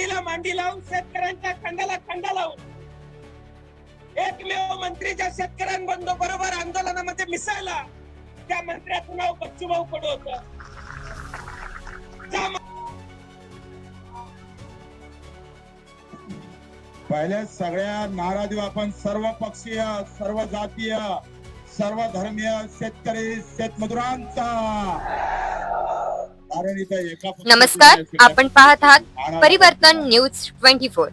मांडीला मांडी लावून शेतकऱ्यांच्या खंडाला खंडा लावून एकमेव मंत्रीच्या शेतकऱ्यांबंधू बरोबर आंदोलनामध्ये मिसळला. त्या मंत्र्याचं नाव बच्चूभाऊ कडू होत. ज्या पहिले सगळ्या नाराजी आपण सर्व पक्षीय सर्व जातीय सर्व धर्मीय शेतकरी शेतमजुरांचा. नमस्कार आपण पाहत आहात परिवर्तन न्यूज ट्वेंटी फोर.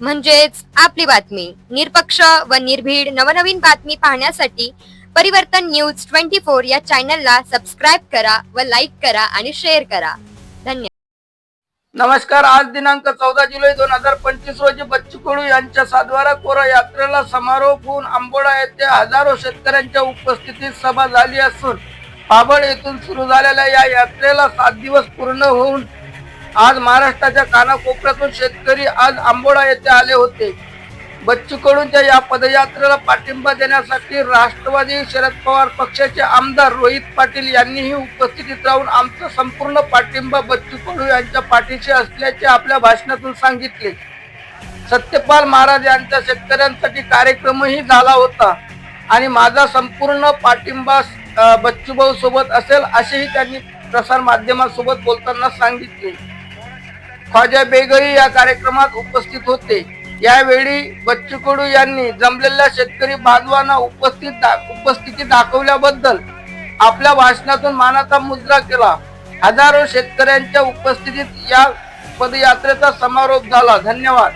म्हणजेच आपली बातमी निरपक्ष व निर्भीड नवनवीन बातमी पाहण्यासाठी परिवर्तन न्यूज ट्वेंटी फोर या चॅनलला सबस्क्राईब करा व लाईक करा आणि शेअर करा. धन्यवाद नमस्कार आज दिनांक चौदा जुलै दोन हजार पंचवीस रोजी बच्चू कडू यांच्या सातबारा कोरा यात्रेला समारोप होऊन आंबोडा येथे हजारो शेतकऱ्यांच्या उपस्थितीत सभा झाली असून पाबळ येथून सुरू झालेल्या या यात्रेला सात दिवस पूर्ण होऊन आज महाराष्ट्राच्या कानाकोपऱ्यातून शेतकरी आज आंबोडा येथे आले होते. बच्चू कडूंच्या या पदयात्रेला पाठिंबा देण्यासाठी राष्ट्रवादी शरद पवार पक्षाचे आमदार रोहित पाटील यांनीही उपस्थितीत राहून आमचा संपूर्ण पाठिंबा बच्चू कडू यांच्या पाठीशी असल्याचे आपल्या भाषणातून सांगितले. सत्यपाल महाराज यांच्या शेतकऱ्यांसाठी कार्यक्रमही झाला होता आणि माझा संपूर्ण पाठिंबा बच्चूभाऊ सोबत असेल असेही त्यांनी प्रसार माध्यमांसोबत बोलताना सांगितले. ख्वाजा बेगही या कार्यक्रमात उपस्थित होते. यावेळी बच्चू कडू यांनी जमलेल्या शेतकरी बांधवांना उपस्थित दा- उपस्थिती दाखवल्याबद्दल आपल्या भाषणातून मानाचा मुद्रा केला. हजारो शेतकऱ्यांच्या उपस्थितीत या पदयात्रेचा समारोप झाला. धन्यवाद.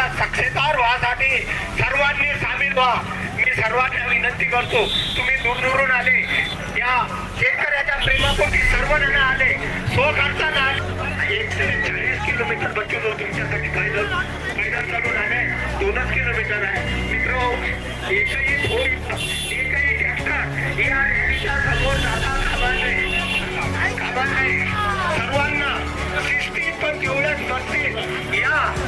ला साक्षीदार व्हासाठी सर्वांनी सामील व्हा. मी सर्वांना विनंती करतो तुम्ही दूरदूरून आले. या शेतकऱ्याच्या प्रेमापोटी सर्व जण आले. सो करताना एकशे चाळीस किलोमीटर बच्चू तुमच्यासाठी पैदल पैदल चालून आले. दोनच किलोमीटर आहे. मित्र एकही फोर एकही ट्रॅक्टर या रॅलीच्या समोर जाता कामा नये. कामा नये. सर्वांना शिस्तीत पण तेवढ्याच बसतील. या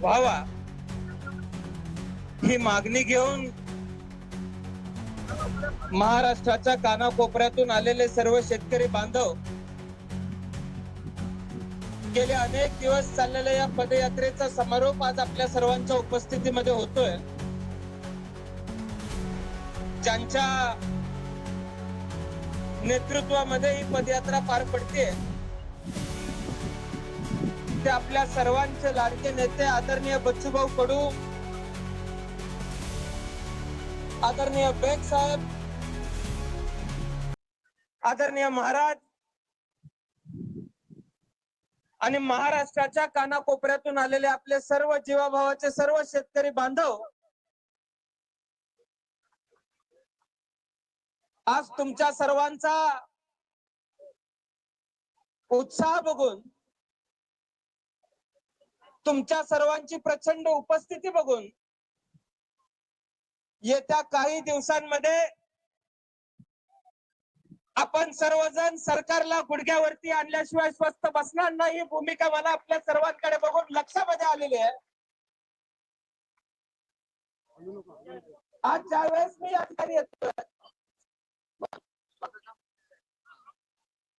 व्हावा ही मागणी घेऊन महाराष्ट्राच्या कानाकोपऱ्यातून आलेले सर्व शेतकरी बांधव गेले अनेक दिवस चाललेल्या या पदयात्रेचा समारोप आज आपल्या सर्वांच्या उपस्थितीमध्ये होतोय. ज्यांच्या नेतृत्वामध्ये ही पदयात्रा पार पडते ते आपल्या सर्वांचे लाडके नेते आदरणीय बच्चूभाऊ कडू आदरणीय बेग साहेब आदरणीय महाराज आणि महाराष्ट्राच्या कानाकोपऱ्यातून आलेले आपले सर्व जीवाभावाचे सर्व शेतकरी बांधव आज तुमच्या सर्वांचा उत्साह बघून तुमच्या सर्वांची प्रचंड उपस्थिती बघून येत्या काही दिवसांमध्ये आपण सर्वजण सरकारला गुडघ्यावरती आणल्याशिवाय स्वस्त बसणार नाही. ही भूमिका मला आपल्या सर्वांकडे बघून लक्षामध्ये आलेली आहे. आज ज्या वेळेस मी या ठिकाणी येतोय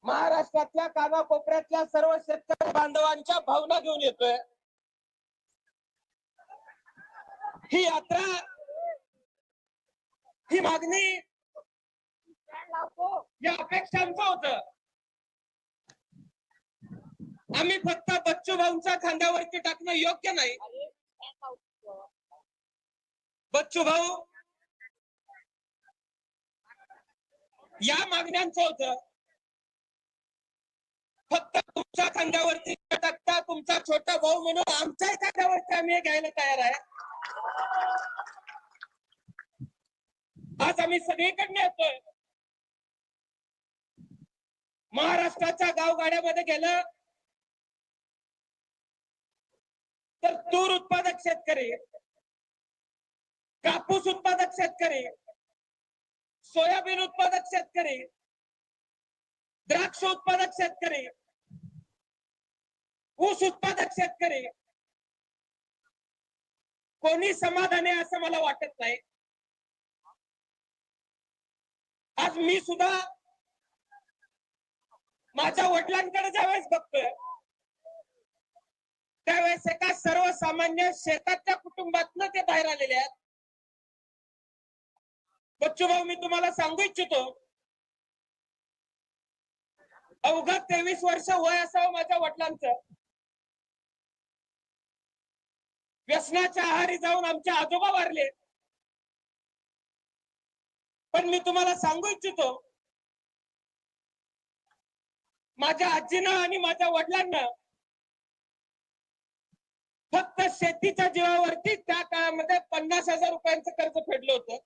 महाराष्ट्रातल्या कानाकोपऱ्यातल्या सर्व शेतकरी बांधवांच्या भावना घेऊन येतोय. ही यात्रा ही मागणी या अपेक्षांचं होत. आम्ही फक्त बच्चू भाऊंच्या खांद्यावरती टाकणं योग्य नाही. बच्चू भाऊ या मागण्यांचं होत. फक्त तुमच्या खांद्यावरती टाकता तुमचा छोटा भाऊ म्हणून आमच्याही खांद्यावरती आम्ही घ्यायला तयार आहे. आज आम्ही सगळीकडनं येतोय. महाराष्ट्राच्या गावगाड्यामध्ये गेलं तर तूर उत्पादक शेतकरी कापूस उत्पादक शेतकरी सोयाबीन उत्पादक शेतकरी द्राक्ष उत्पादक शेतकरी ऊस उत्पादक शेतकरी कोणी समाधानी आहे असं मला वाटत नाही. आज मी सुद्धा माझ्या वडिलांकडे ज्यावेळेस बघतोय त्यावेळेस एका सर्वसामान्य शेतातल्या कुटुंबातनं ते बाहेर आलेले आहेत. बच्चू भाऊ मी तुम्हाला सांगू इच्छितो अवघा तेवीस वर्ष वय असावं माझ्या वडिलांचं. व्यसनाच्या आहारी जाऊन आमचे आजोबा वारले. पण मी तुम्हाला सांगू इच्छितो माझ्या आजीनं आणि माझ्या वडिलांना फक्त शेतीच्या जीवावरती त्या काळामध्ये पन्नास हजार रुपयांचं कर्ज फेडलं होतं.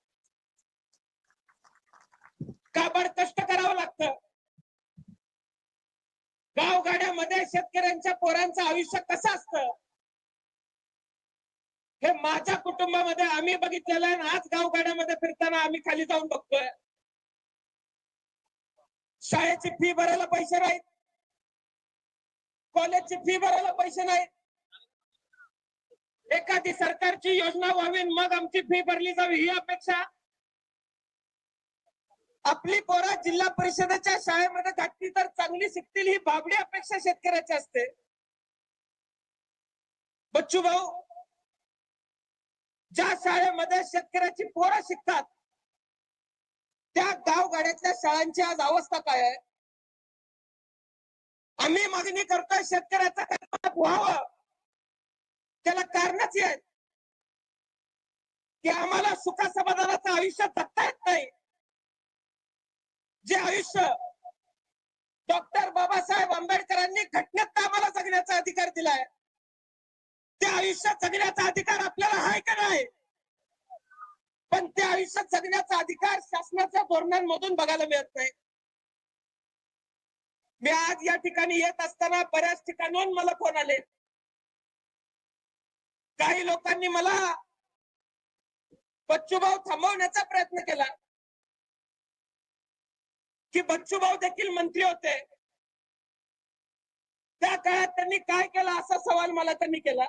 काबड कष्ट करावं लागतं. गावगाड्यामध्ये शेतकऱ्यांच्या पोरांचं आयुष्य कसं असतं? हे माझ्या कुटुंबामध्ये आम्ही बघितलेलं आहे आज गावगाड्यामध्ये फिरताना आम्ही खाली जाऊन बघतोय. शाळेची फी भरायला पैसे नाहीत. कॉलेजची फी भरायला पैसे नाहीत. एखादी सरकारची योजना व्हावी मग आमची फी भरली जावी ही अपेक्षा. आपली पोरा जिल्हा परिषदेच्या शाळेमध्ये घातली तर चांगली शिकतील ही बाबडी अपेक्षा शेतकऱ्याची असते. बच्चू भाऊ ज्या शाळेमध्ये शेतकऱ्याची पोरं शिकतात त्या गावगाड्यातल्या शाळांची आज अवस्था काय आहे? आम्ही मागणी करतोय शेतकऱ्याचा व्हावं. त्याला कारणच आहेत. की आम्हाला सुखासमाधानाचं आयुष्य जगता येत नाही. जे आयुष्य डॉक्टर बाबासाहेब आंबेडकरांनी घटनेत आम्हाला जगण्याचा अधिकार दिलाय ते आयुष्यात जगण्याचा अधिकार आपल्याला आहे का नाही? पण ते आयुष्यात जगण्याचा अधिकार शासनाच्या धोरणांमधून बघायला मिळत नाही. मी आज या ठिकाणी येत असताना बऱ्याच ठिकाणून मला फोन आले. काही लोकांनी मला बच्चूभाऊ थांबवण्याचा प्रयत्न केला. की बच्चूभाऊ देखील मंत्री होते. त्या काळात त्यांनी काय केलं असा सवाल मला त्यांनी केला.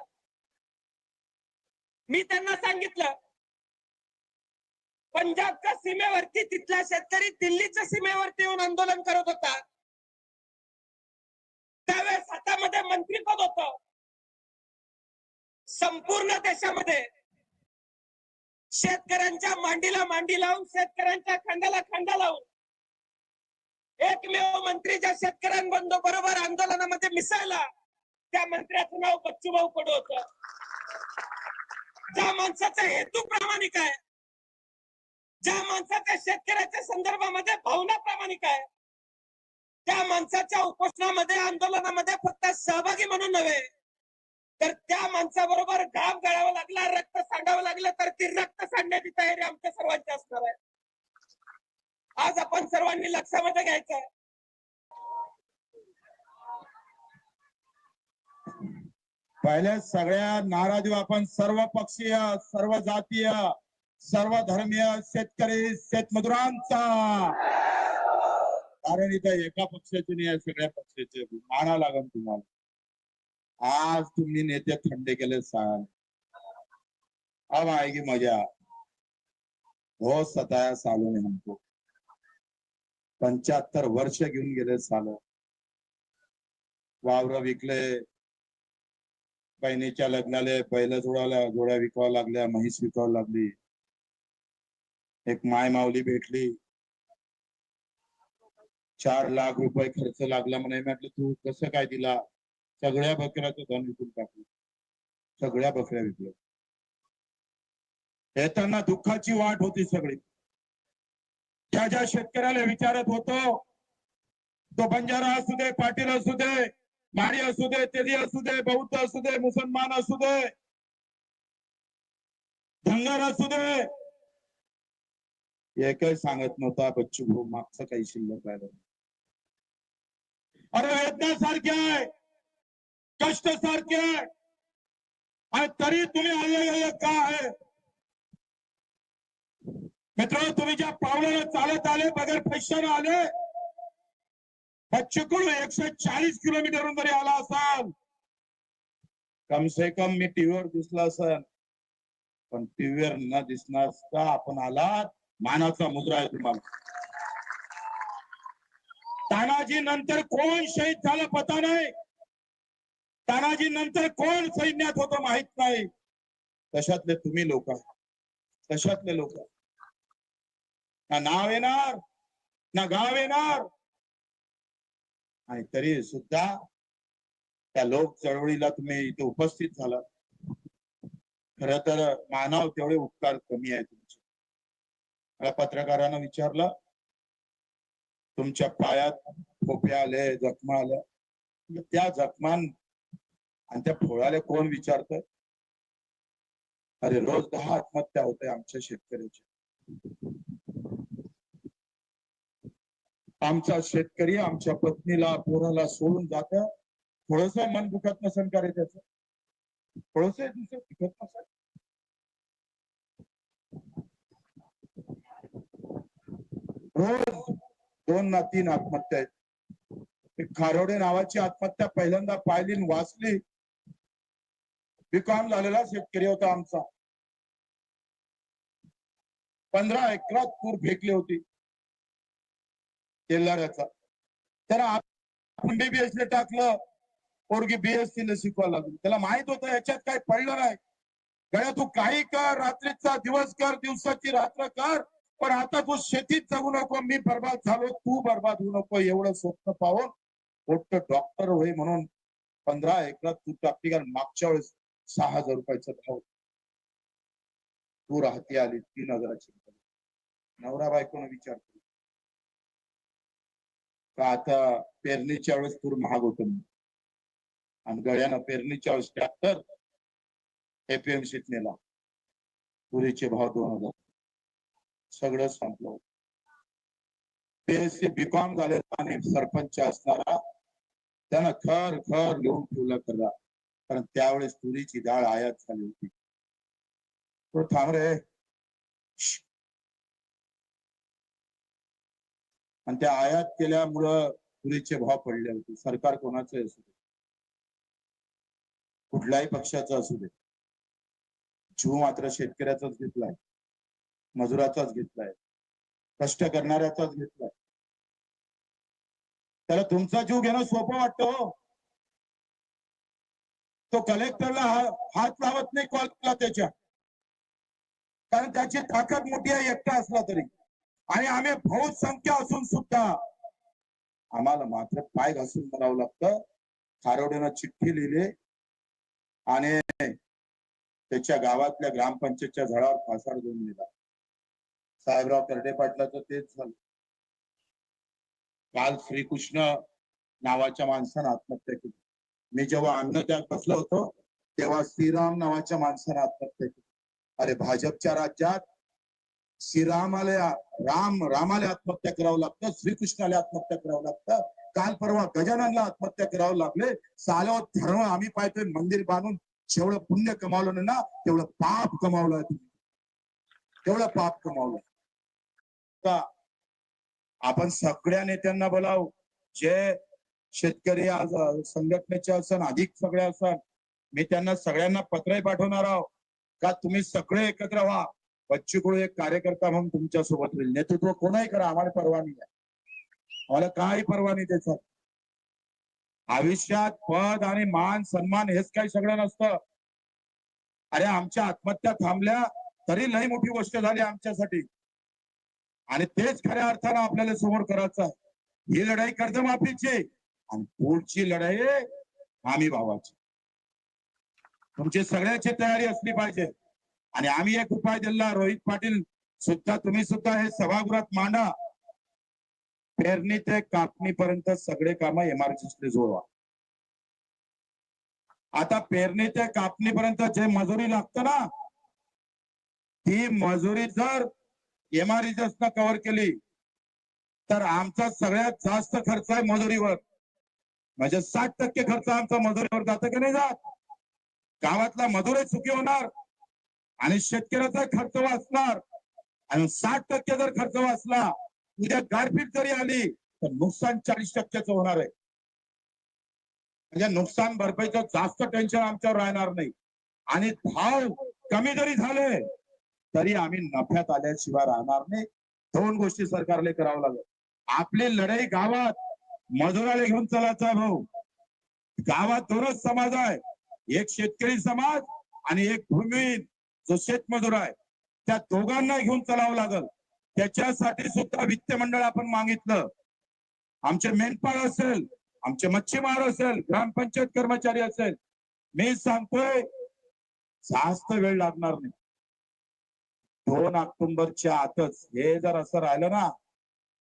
मी त्यांना सांगितलं पंजाबच्या सीमेवरती? तिथला शेतकरी दिल्लीच्या सीमेवरती येऊन आंदोलन करत होता. त्यावेळेस हातामध्ये मंत्रीपद होत. संपूर्ण देशामध्ये शेतकऱ्यांच्या मांडीला मांडी लावून शेतकऱ्यांच्या खांद्याला खांदा लावून एकमेव मंत्री ज्या शेतकऱ्यांबंधू बरोबर आंदोलनामध्ये मिसळला त्या मंत्र्याचं नाव बच्चूभाऊ कडू होत. ज्या माणसाचा हेतू प्रामाणिक आहे ज्या माणसाच्या शेतकऱ्याच्या संदर्भामध्ये भावना प्रामाणिक आहे त्या माणसाच्या उपोषणामध्ये आंदोलनामध्ये फक्त सहभागी म्हणून नव्हे तर त्या माणसाबरोबर घाम गळावा लागला रक्त सांडावं लागलं तर ती रक्त सांडण्याची तयारी आमच्या सर्वांची असणार आहे. आज आपण सर्वांनी लक्षामध्ये घ्यायचं आहे पहिल्या सगळ्या नाराज आपण सर्व पक्षीय सर्व जातीय सर्व धर्मीय शेतकरी शेतमजुरांचा. कारण इथं एका पक्षाचे नाही आहे सगळ्या पक्षाचे. माना लागन तुम्हाला. आज तुम्ही नेते थंडे केले सांग. अब आएगी मजा. बहुत सताया सालों ने हमको. पंच्याहत्तर वर्ष घेऊन गेले साल. वावर विकले. बहिणीच्या लग्नाला बैल जोडाला जोड्या विकावं लागल्या म्हैस विकावं लागली. एक माय माऊली भेटली. चार लाख रुपये खर्च लागला म्हणे. म्हटलं तू कसं काय दिला? सगळ्या बकऱ्याचं धन विकून टाकलं. सगळ्या बकऱ्या विकल्या. येताना दुःखाची वाट होती सगळी. ज्या ज्या शेतकऱ्याला विचारत होतो तो बंजारा असू दे पाटील असू दे माडी असू दे तेरी असू दे बौद्ध असू दे मुसलमान असू दे धनगर असू दे. एकही सांगत नव्हता बच्चू भाऊ मागचं काही शिल्लक राहिलं अरे वेदना सारखी आहे कष्ट सारखे आहे आणि तरी तुम्ही आले का आहे? मित्र तुम्ही ज्या पावलाला चालत आले बगैर पैशाने आले बच्चूकडून एकशे चाळीस किलोमीटरहून जरी आला असाल कम से कम मी टीव्हीवर दिसला असेल पण टीव्हीवर न दिसणार का? आपण आलात? मानाचा मुद्रा आहे तुम्हाला. तानाजी नंतर कोण शहीद झालं पता नाही. तानाजी नंतर कोण सैन्यात होतं माहीत नाही. तशातले तुम्ही लोक तशातले लोक ना नाव येणार ना गाव येणार आणि तरी सुद्धा त्या लोक चळवळीला तुम्ही इथे उपस्थित झाला खर तर मानव तेवढे उपकार कमी आहे तुमचे. मला पत्रकारांना विचारलं तुमच्या पायात खोप्या आले जखमा आल्या. त्या जखमान आणि त्या फोळाला कोण विचारत अरे रोज दहा आत्महत्या होत आमच्या शेतकऱ्याच्या आमचा शेतकरी आमच्या पत्नीला पोराला सोडून जात थोडस मन दुखत नसेल का रे त्याच? थोडस दुखत नसेल? रोज दोन ना तीन आत्महत्या आहेत. खारोडे नावाची आत्महत्या पहिल्यांदा पाहिली वाचली. विकाम झालेला शेतकरी होता आमचा. पंधरा एकरात पूर फेकली होती. तेलाऱ्याचा त्याला आपण बीबीएस ने टाकलं पोरगी बीएससी ने शिकवायला लागली. त्याला माहीत होतं याच्यात काय पडलं नाही गळ्या तू काही कर रात्रीचा दिवस कर दिवसाची रात्र कर पण आता तू शेतीत जगू नको मी बर्बाद झालो तू बर्बाद होऊ नको एवढं स्वप्न पाहून मोठं डॉक्टर होई म्हणून पंधरा एकरात तू टाकली कारण मागच्या वेळेस सहा हजार रुपयाचा भाव तू राहती आली तीन हजाराची. नवरा बायकोनं विचारतो का आता पेरणीच्या वेळेस तूर महाग होत आणि गळ्यानं पेरणीच्या वेळेस ट्रॅक्टर एपीएमसीत नेला तुरीचे भाव दोन हजार. सगळं संपलं. बीएससी बीकॉम झालेला आणि सरपंच असणारा त्यानं खर खर लिहून ठेवलं करा कारण त्यावेळेस तुरीची डाळ आयात झाली होती. तो थांब रे. आणि त्या आयात केल्यामुळं तुरीचे भाव पडले होते. सरकार कोणाचे असू दे. कुठल्याही पक्षाचं असू दे. जीव मात्र शेतकऱ्याचाच घेतलाय. मजुराचाच घेतलाय. कष्ट करणाऱ्याचाच घेतलाय. त्याला तुमचा जीव घेणं सोपं वाटतं हो. तो कलेक्टरला हात लावत नाही कॉलला त्याच्या. कारण त्याची ताकद मोठी आहे एकटा असला तरी. आणि आम्ही बहुत संख्या असून सुद्धा आम्हाला मात्र पाय घासून म्हणावं लागतं. खारोड्यानं चिठ्ठी लिहिली आणि त्याच्या गावातल्या ग्रामपंचायतच्या झाडावर फासार देऊन दिला. साहेबराव कर्डे पाटलाचं तेच झालं. काल श्रीकृष्ण नावाच्या माणसानं आत्महत्या केली. मी जेव्हा अन्नत्याग बसलो होतो तेव्हा श्रीराम नावाच्या माणसानं आत्महत्या केली. अरे भाजपच्या राज्यात श्रीरामाला राम रामाला आत्महत्या करावं लागतं श्रीकृष्णाला आत्महत्या करावं लागतं. काल परवा गजाननला आत्महत्या करावं लागले. सालो धर्म आम्ही पाहतोय मंदिर बांधून जेवढं पुण्य कमावलं ना तेवढं पाप कमावलं तुम्ही. तेवढं पाप कमावलं. का? आपण सगळ्या नेत्यांना बोलाव. जे शेतकरी आज संघटनेचे असन अधिक सगळे असन मी त्यांना सगळ्यांना पत्रही पाठवणार आहोत का तुम्ही सगळे एकत्र व्हा? बच्चीकडू एक कार्यकर्ता म्हणून तुमच्यासोबत होईल नेतृत्व कोणाही करा आम्हाला परवानगी आहे. आम्हाला काही परवानगी त्याचा आयुष्यात पद आणि मान सन्मान हेच काही सगळं नसतं. अरे आमच्या आत्महत्या थांबल्या तरी लई मोठी गोष्ट झाली आमच्यासाठी. आणि तेच खऱ्या अर्थानं आपल्याला समोर करायचं आहे. ही लढाई कर्जमाफीची आणि पुढची लढाई आम्ही भावाची. तुमची सगळ्याची तयारी असली पाहिजे. आणि आम्ही एक उपाय दिला. रोहित पाटील सुद्धा तुम्ही सुद्धा हे सभागृहात मांडा. पेरणी ते कापणीपर्यंत सगळे काम एमआरसीने जोडवा आता पेरणी ते कापणीपर्यंत जे मजुरी लागतं ना ती मजुरी जर एमआरजीएसनं कव्हर केली तर आमचा सगळ्यात जास्त खर्च आहे मजुरीवर. म्हणजे साठ टक्के खर्च आमचा मजुरीवर जातं की नाही जात? गावातला मजुरी सुखी होणार. आणि शेतकऱ्याचा खर्च वाचणार आणि साठ टक्के जर खर्च वाचला उद्या गारपीट जरी आली तर नुकसान चाळीस टक्क्याचं होणार आहे. म्हणजे नुकसान भरपाईचं जास्त टेन्शन आमच्यावर राहणार नाही. आणि भाव कमी जरी झाले तरी आम्ही नफ्यात आल्याशिवाय राहणार नाही. दोन गोष्टी सरकारला करावं लागेल. आपली लढाई गावात मजुराला घेऊन चलायचा भाऊ. गावात दोनच समाज आहे. एक शेतकरी समाज आणि एक भूमिहीन. जो शेतमजूर आहे त्या दोघांना घेऊन चालावं लागल. त्याच्यासाठी सुद्धा वित्त मंडळ आपण मागितलं. आमचे मेंढपाळ असेल आमचे मच्छीमार असेल ग्रामपंचायत कर्मचारी असेल मी सांगतोय जास्त वेळ लागणार नाही. दोन ऑक्टोबरच्या आतच हे जर असं राहिलं ना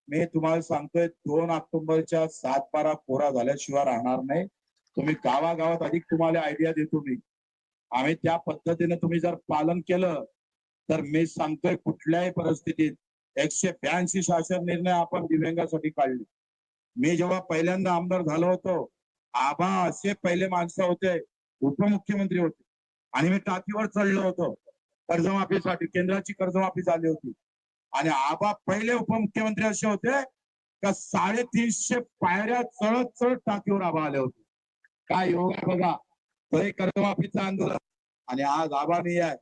मी तुम्हाला सांगतोय दोन ऑक्टोबरच्या सात बारा कोरा झाल्याशिवाय राहणार नाही. तुम्ही गावागावात अधिक तुम्हाला आयडिया देतो मी. आम्ही त्या पद्धतीने तुम्ही जर पालन केलं तर मी सांगतोय कुठल्याही परिस्थितीत एकशे ब्याऐंशी शासन निर्णय आपण दिव्यांगासाठी काढले. मी जेव्हा पहिल्यांदा आमदार झालो होतो आबा असे पहिले माणसं होते उपमुख्यमंत्री होते. आणि मी टाकीवर चढलो होतो कर्जमाफीसाठी केंद्राची कर्जमाफी झाली होती. आणि आबा पहिले उपमुख्यमंत्री असे होते का साडेतीनशे पायऱ्या चढत चढत टाकीवर आबा आले होते. काय योग बघा. बघा कर्जमाफीचं आंदोलन. आणि आज आबानी आहे.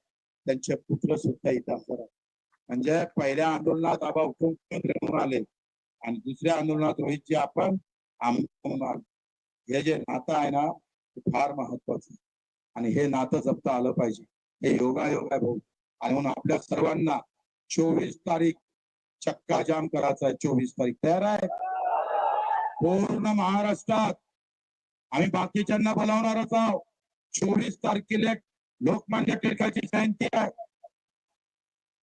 त्यांचे पुत्र सुद्धा इथं असणार म्हणजे पहिल्या आंदोलनात आबा उठून म्हणून आले. आणि दुसऱ्या आंदोलनात रोहितजी आपण आमदार म्हणून हे जे नातं आहे ना ते फार महत्वाचं आहे. आणि हे नातं जपता आलं पाहिजे. हे योगायोग आहे भाऊ. आणि म्हणून आपल्या सर्वांना चोवीस तारीख चक्का जाम करायचा आहे. चोवीस तारीख तयार आहे? पूर्ण महाराष्ट्रात. आम्ही बाकीच्यांना बोलावणारच आहोत. चोवीस तारखेला लोकमान्य टिळकाची जयंती आहे.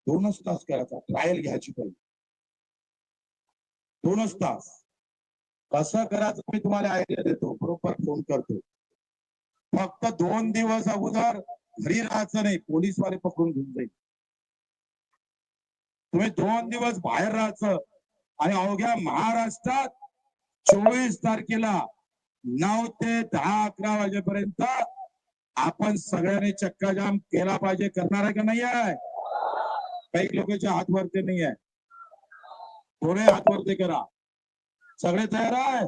दोनच तास करायचा ट्रायल घ्यायची पहिले. दोनच तास. कसं करायचं मी तुम्हाला आयडिया देतो बरोबर फोन करतो. फक्त दोन दिवस अगोदर घरी राहायचं नाही पोलीसवाले पकडून घेऊन जाईल. तुम्ही दोन दिवस बाहेर राहायचं. आणि अवघ्या महाराष्ट्रात चोवीस तारखेला नऊ ते दहा अकरा वाजेपर्यंत आपण सगळ्यांनी चक्का जाम केला पाहिजे. करणार आहे का नाही आहे? काही लोकांच्या हात वरती नाही आहे. थोडे हात वरती करा. सगळे तयार आहे?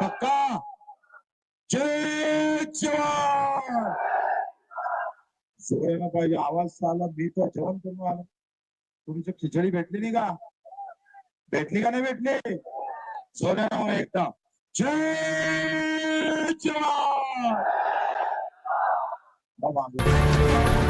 पक्का? जय जवान! आवाज़ आला, मी तर जेवण करून आलो. तुमची खिचडी भेटली नाही का? भेटली का नाही भेटली? सोन्या एकदा. जय जवान! 老板